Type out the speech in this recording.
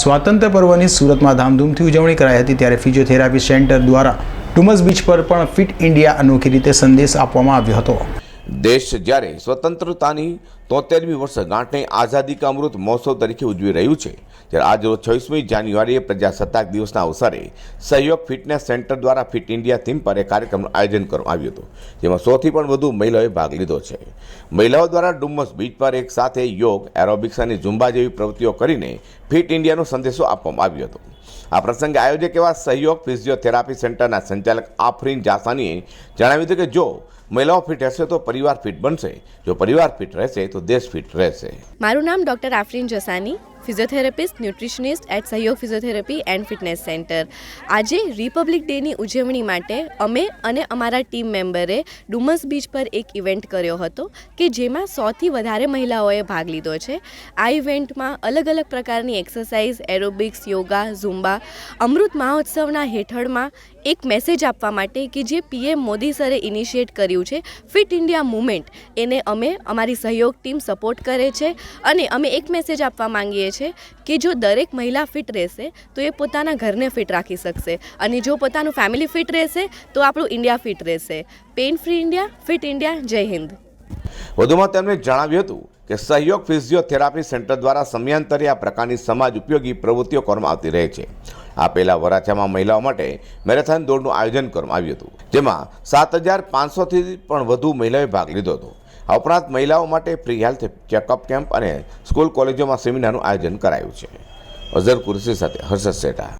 સ્વાતંત્ર્ય પર્વની સુરતમાં ધામધૂમથી ઉજવણી કરાઈ હતી ત્યારે ફિઝિયોથેરાપી સેન્ટર દ્વારા ડુમસ બીચ પર પણ ફિટ ઇન્ડિયા અનોખી રીતે સંદેશ આપવામાં આવ્યો હતો. દેશ જ્યારે સ્વતંત્રતાની તોતેરમી વર્ષ ગાંઠને આઝાદી કા અમૃત મહોત્સવ તરીકે ઉજવી રહ્યું છે, ત્યારે આજે રોજ છવ્વીસમી જાન્યુઆરીએ પ્રજાસત્તાક દિવસના અવસરે સહયોગ ફિટનેસ સેન્ટર દ્વારા ફિટ ઇન્ડિયા થીમ પર એક કાર્યક્રમનું આયોજન કરવામાં આવ્યું હતું, જેમાં સોથી પણ વધુ મહિલાઓએ ભાગ લીધો છે. મહિલાઓ દ્વારા ડુમ્મસ બીચ પર એક સાથે યોગ, એરોબિક્સ અને ઝુંબા જેવી પ્રવૃત્તિઓ કરીને ફિટ ઇન્ડિયાનો સંદેશો આપવામાં આવ્યો હતો. આ પ્રસંગે આયોજક એવા સહયોગ ફિઝિયોથેરાપી સેન્ટરના સંચાલક આફરીન જાસાનીએ જણાવ્યું હતું કે જો મહિલાઓ ફિટ હશે તો પરિવાર ફિટ બનશે. જો પરિવાર ફિટ રહેશે તો દેશ ફિટ રહેશે. મારું નામ doctor Afreen Jasani. Physiotherapist, nutritionist at Sahyog physiotherapy and fitness centre આજે રિપબ્લિક ડેની ઉજવણી માટે અમે અને અમારા ટીમ મેમ્બરે ડુમસ બીચ પર એક ઇવેન્ટ કર્યો હતો કે જેમાં સોથી વધારે મહિલાઓએ ભાગ લીધો છે. આ ઇવેન્ટમાં અલગ અલગ પ્રકારની એક્સરસાઇઝ એરોબિક્સ યોગા ઝુંબા અમૃત મહોત્સવના હેઠળમાં એક મેસેજ આપવા માટે કે જે પીએમ મોદી સરે ઇનિશિએટ કર્યું છે ફિટ ઇન્ડિયા મુવમેન્ટ એને અમે, અમારી સહયોગ ટીમ સપોર્ટ કરે છે અને અમે એક મેસેજ આપવા માંગીએ છીએ કે જો દરેક મહિલા ફિટ રહેશે, તો એ પોતાના ઘરને ફિટ રાખી શકશે. અને જો પોતાનું ફેમિલી ફિટ રહેશે, તો આપણું ઇન્ડિયા ફિટ રહેશે. Pain free India fit India જય હિન્દ. વધુમાં તેમણે જણાવ્યું હતું કે સહયોગ ફિઝિયોથેરાપી સેન્ટર દ્વારા સમયાંતરે આ પ્રકારની સમાજ ઉપયોગી પ્રવૃત્તિઓ કરવામાં આવતી રહે છે. આ પહેલા વરાછામાં મહિલાઓ માટે મેરેથોન દોડનું આયોજન કરવામાં આવ્યું હતું, જેમાં સાત હજાર પાંચસોથી પણ વધુ મહિલાઓએ ભાગ લીધો હતો. આ ઉપરાંત મહિલાઓ માટે ફ્રી હેલ્થ ચેકઅપ કેમ્પ અને સ્કૂલ કોલેજોમાં સેમિનારનું આયોજન કરાયું છે. અઝર કુરશી સાથે હર્ષદ શેઠા